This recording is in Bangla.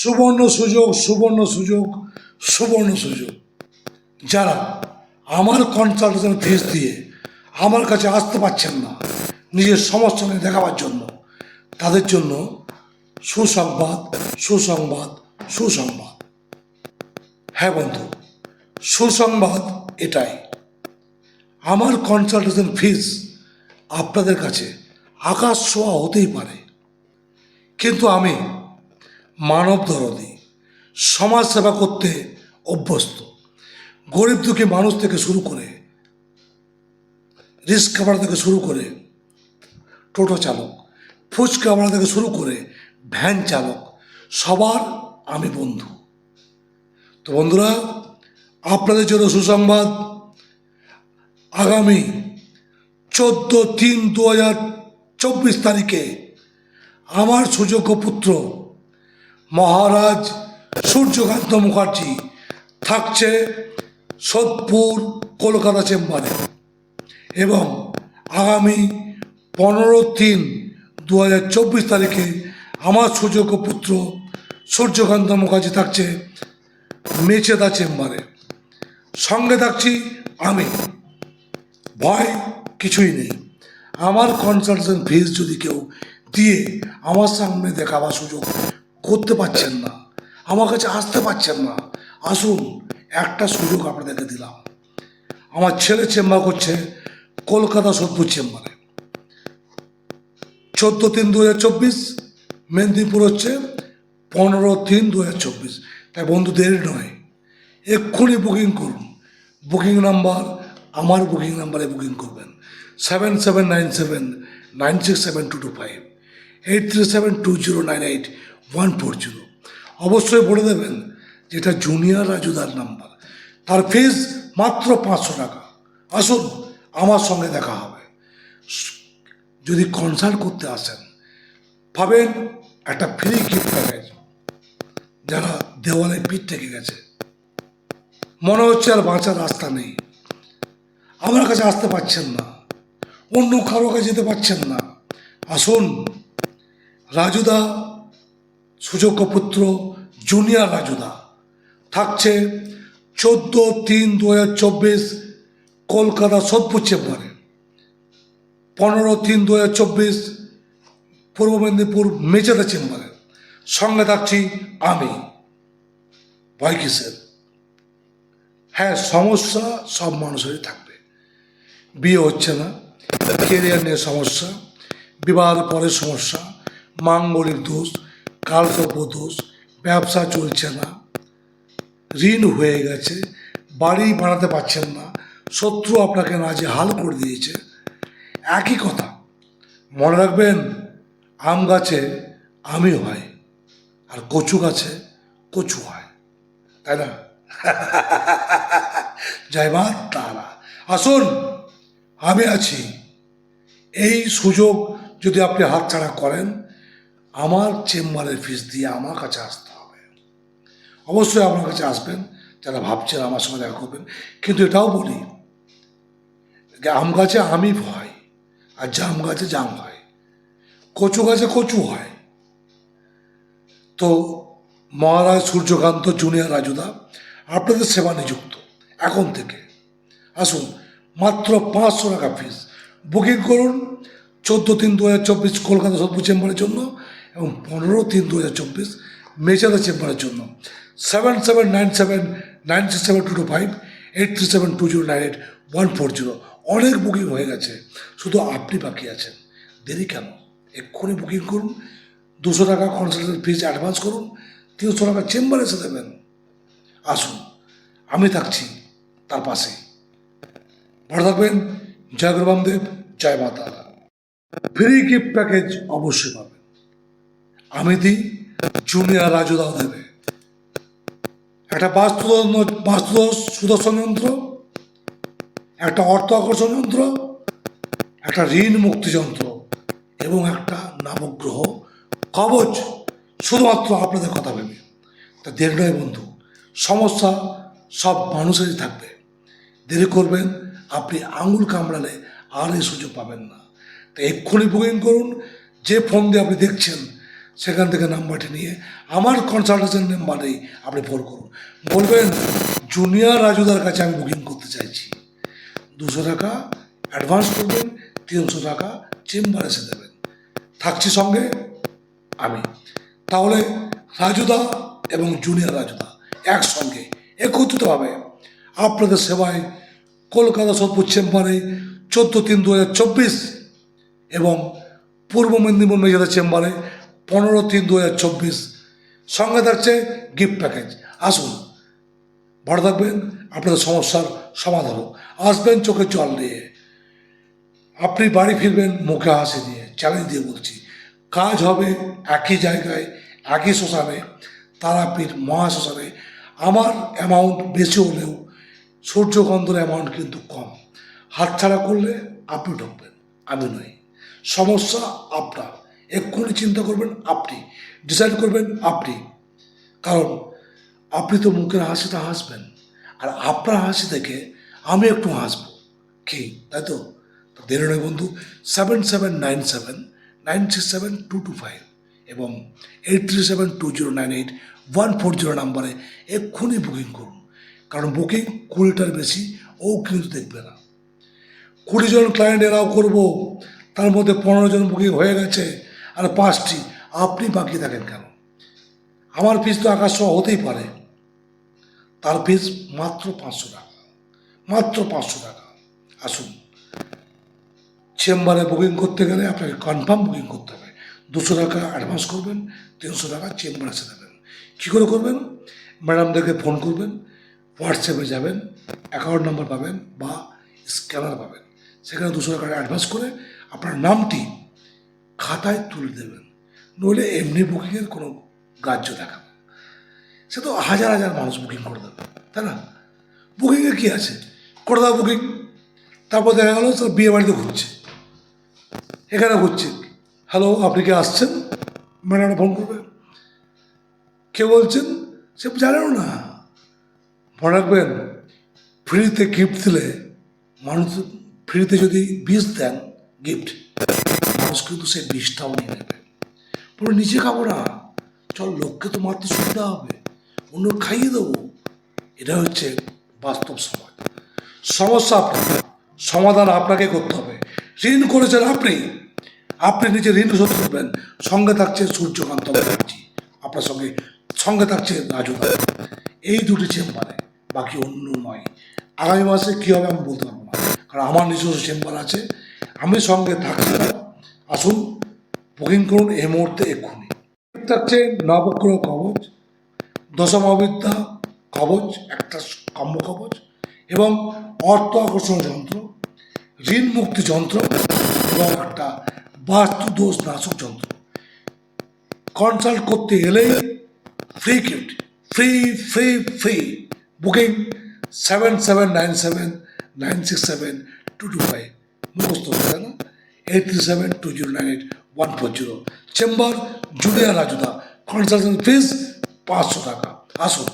সুবর্ণ সুযোগ সুবর্ণ সুযোগ সুবর্ণ সুযোগ। যারা আমার কনসালটেশন ফিস দিয়ে আমার কাছে আসতে পারছেন না নিজের সমস্যা নিয়ে দেখাবার জন্য, তাদের জন্য সুসংবাদ সুসংবাদ সুসংবাদ। হ্যাঁ বন্ধু, সুসংবাদ এটাই। আমার কনসালটেশন ফিস আপনাদের কাছে আকাশ ছোঁয়া হতেই পারে। কিন্তু আমি মানব দরদি সমাজ সেবা করতে অভ্যস্ত। গরিব দুঃখী মানুষ থেকে শুরু করে রিস্ক রিক্সাওয়ালা থেকে শুরু করে টোটো চালক ফুচকাওয়ালা থেকে শুরু করে ভ্যান চালক, সবার আমি বন্ধু। তো বন্ধুরা, আপনাদের জন্য সুসংবাদ, আগামী চোদ্দ তিন দু হাজার চব্বিশ তারিখে আমার সুযোগ্য পুত্র মহারাজ সূর্যকান্ত মুখার্জি থাকছে সোদপুর কলকাতা চেম্বারে এবং আগামী পনেরো তিন দু হাজার চব্বিশ তারিখে আমার সুযোগ্য পুত্র সূর্যকান্ত মুখার্জি থাকছে মেচেদা চেম্বারে। সঙ্গে থাকছি আমি। ভয় কিছুই নেই। আমার কনসালটেশন ফিস যদি কেউ দিয়ে আমার সামনে দেখাবার সুযোগ করতে পারছেন না। আমার কাছে আসতে পারছেন না। আসুন, একটা সুযোগ আপনাদেরকে দিলাম। আমার ছেলে চেম্বার করছে কলকাতা সোদপুর চেম্বারে। চোদ্দ তিন দু হাজার চব্বিশ, মেদিনীপুর হচ্ছে পনেরো তিন দু হাজার চব্বিশ। তাই বন্ধু, দেরি নয়। এক্ষুনি বুকিং করুন। বুকিং নাম্বার, আমার বুকিং নাম্বারে বুকিং করবেন। Seven seven nine seven, nine six seven two two five, eight three seven two zero nine eight. One four zero অবশ্যই বলে দেবেন যেটা জুনিয়র রাজুদার নাম্বার তার ফিস মাত্র পাঁচশো টাকা। আসুন, আমার সঙ্গে দেখা হবে। যদি কনসাল্ট করতে আসেন, পাবেন একটা ফ্রি গিফট প্যাকেজ যারা দেওয়ালে পিঠ থেকে গেছে। মনে হচ্ছে আর বাঁচার রাস্তা নেই। আমার কাছে আসতে পারছেন না। অন্য কারও কাছে যেতে পারছেন না। আসুন, রাজুদা সুযোগ্য পুত্র জুনিয়র রাজুদা। থাকছে চোদ্দ তিন দু হাজার চব্বিশ কলকাতা সোদপুর চেম্বারে। পনেরো তিন দু হাজার চব্বিশ পূর্ব মেদিনীপুর মেচেদা চেম্বারে। সঙ্গে থাকছি আমি ভয় কিসের হ্যাঁ সমস্যা সব মানুষেরই থাকবে। বিয়ে হচ্ছে না কেরিয়ার নিয়ে সমস্যা, বিবাহের পরে সমস্যা, মাঙ্গলিক দোষ কালসর্প দোষ ব্যবসা চলছে না। ঋণ হয়ে গেছে, বাড়ি বানাতে পারছেন না। শত্রু আপনাকে নাজে হাল করে দিয়েছে। একই কথা, মনে রাখবেন, আম গাছে আমি হয় আর কচু গাছে কচু হয়, তাই না? জয় তারা। আসুন, আমি আছি। এই সুযোগ যদি আপনি হাতছাড়া করেন আমার চেম্বারের ফিস দিয়ে আমার কাছে আসতে হবে। অবশ্যই আপনার কাছে আসবেন, যারা ভাবছেন আমার সঙ্গে দেখা করবেন। কিন্তু এটাও বলি আম গাছে আমি হয় আর জাম গাছে জাম হয় কচু গাছে কচু হয় তো মহারাজ সূর্যকান্ত জুনিয়র রাজুদা, আপনাদের সেবা নিযুক্ত, এখন থেকে। আসুন, মাত্র পাঁচশো টাকা ফিস বুকিং করুন, চোদ্দ তিন দু হাজার চব্বিশ কলকাতা সোদপুর চেম্বারের জন্য এবং পনেরো তিন দু হাজার চব্বিশ মেচাদা চেম্বারের জন্য। Seven seven nine seven nine six seven two two five eight three seven two zero nine eight one four zero অনেক বুকিং হয়ে গেছে। শুধু আপনি বাকি আছেন। দেরি কেন? এক্ষুনি বুকিং করুন। দুশো টাকা কনসালটেন্ট ফিজ অ্যাডভান্স করুন। তিনশো টাকা চেম্বারে এসে দেবেন। আসুন। আমি থাকছি তার পাশে ভালো থাকবেন। জয় গুরু বামদেব, জয় মাতা। ফ্রি গিফট প্যাকেজ অবশ্যই পাবেন। আমি দিই জুনিয়র রাজুদাও দেবে একটা বাস্তু বাস্তু সুদর্শন যন্ত্র, একটা অর্থ আকর্ষণ যন্ত্র, একটা ঋণ মুক্তি যন্ত্র এবং একটা নবগ্রহ কবচ শুধুমাত্র আপনাদের কথা ভেবে। তা দেরি নয় বন্ধু, সমস্যা সব মানুষেরই থাকবে। দেরি করবেন, আপনি আঙুল কামড়ালে আর এই সুযোগ পাবেন না। তো এক্ষুনি বুকিং করুন, যে ফোন দিয়ে আপনি দেখছেন সেখান থেকে নাম্বারটি নিয়ে আমার কনসালটেশন নাম্বারেই আপনি ফোন করুন। বলবেন, জুনিয়র রাজুদার কাছে আমি বুকিং করতে চাইছি। দুশো টাকা অ্যাডভান্স করবেন, তিনশো টাকা চেম্বার এসে দেবেন। থাকছি সঙ্গে আমি। তাহলে রাজুদা এবং জুনিয়র রাজুদা একসঙ্গে একত্রিতভাবে আপনাদের সেবায় কলকাতা সোদপুর চেম্বারে চোদ্দ তিন দু এবং পূর্ব মেদিনীপুর মেজাদা চেম্বারে পনেরো তিন দু হাজার চব্বিশ। সঙ্গে থাকছে গিফট প্যাকেজ আসুন, ভালো থাকবেন, আপনাদের সমস্যার সমাধান হোক। আসবেন চোখে জল নিয়ে। আপনি বাড়ি ফিরবেন, মুখে হাসি নিয়ে চ্যালেঞ্জ দিয়ে বলছি। কাজ হবে একই জায়গায়, একই শ্মশানে, তারাপীঠ, মহাশ্মশানে। আমার অ্যামাউন্ট বেশি হলেও সূর্যগন্ধর অ্যামাউন্ট কিন্তু কম। হাতছাড়া করলে আপনি ঢুকবেন, আমি নই। সমস্যা আপনার। এক্ষুনি চিন্তা করবেন আপনি ডিসাইড করবেন আপনি। কারণ আপনি তো মুখের হাসিটা হাসবেন, আর আপনার হাসি দেখে আমি একটু হাসবো। কি, তাই তো? তো দেরি নয় বন্ধু seven seven nine seven nine six seven two two five এবং eight three seven two zero nine eight one four zero নাম্বারে এক্ষুনি বুকিং করুন। কারণ বুকিং কুড়িটার বেশি, ও কিন্তু দেখবে না। কুড়ি জন ক্লায়েন্ট এরাও করব, তার মধ্যে পনেরো জন বুকিং হয়ে গেছে আর পাঁচটি, আপনি বাকি থাকেন কেন? আমার ফিস তো আকাশ ছোঁয়া হতেই পারে। তার ফিস মাত্র পাঁচশো টাকা, মাত্র পাঁচশো টাকা। আসুন, চেম্বারে বুকিং করতে গেলে আপনাকে কনফার্ম বুকিং করতে হবে। দুশো টাকা অ্যাডভান্স করবেন, তিনশো টাকা চেম্বারে এসে দেবেন। কী করে করবেন? ম্যাডামদেরকে ফোন করবেন হোয়াটসঅ্যাপে যাবেন অ্যাকাউন্ট নাম্বার পাবেন বা স্ক্যানার পাবেন। সেখানে দুশো টাকা অ্যাডভান্স করে আপনার নামটি খাতায় তুলে দেবেন। নইলে এমনি বুকিংয়ের কোনো গ্রাহ্য দেখাবে। সে তো হাজার হাজার মানুষ বুকিং করে দেবে, তাই না? বুকিংয়ে কী আছে? করে দাও বুকিং তারপর দেখা গেলো সব বিয়ে বাড়িতে ঘুরছে। এখানে ঘুরছে। হ্যালো, আপনি কি আসছেন? ম্যাডাম ফোন করবে। কে বলছেন? সে জানেও না। মনে রাখবেন ফ্রিতে গিফট দিলে মানুষ ফ্রিতে যদি বিষ দেন গিফট মানুষ কিন্তু সেই বিষটাও নিয়ে নেবে। পুরো নিজে খাব না। চল, লোককে তো মারতে সুবিধা হবে। অন্য খাইয়ে দেবো। এটা হচ্ছে বাস্তব সমাজ। সমস্যা আপনার, সমাধান আপনাকে করতে হবে। ঋণ করেছেন আপনি। আপনি নিজে ঋণ শোধ করবেন। সঙ্গে থাকছে সূর্যকান্ত আপনার সঙ্গে সঙ্গে থাকছে রাজু। এই দুটি চেম্বারে, বাকি অন্য নয়। আগামী মাসে কী হবে আমি বলতে পারব না। কারণ আমার নিজস্ব চেম্বার আছে। আমি সঙ্গে থাকছি না। আসুন, বুকিং করুন এই মুহূর্তে এক্ষুনি। থাকছে নবগ্রহ কবচ দশমবিদ্যা কবচ, একটা কম্ব কবচ, এবং অর্থ আকর্ষণ যন্ত্র, ঋণ মুক্তি যন্ত্র, এবং একটা বাস্তু দোষ নাশক যন্ত্র। কনসাল্ট করতে এলেই free gift free free free. Booking seven seven nine seven, nine six seven, two two five. মুখস্থ না eight three seven two zero nine eight one four zero chamber junior রাজুদা consultant fees পাঁচশো টাকা আসুন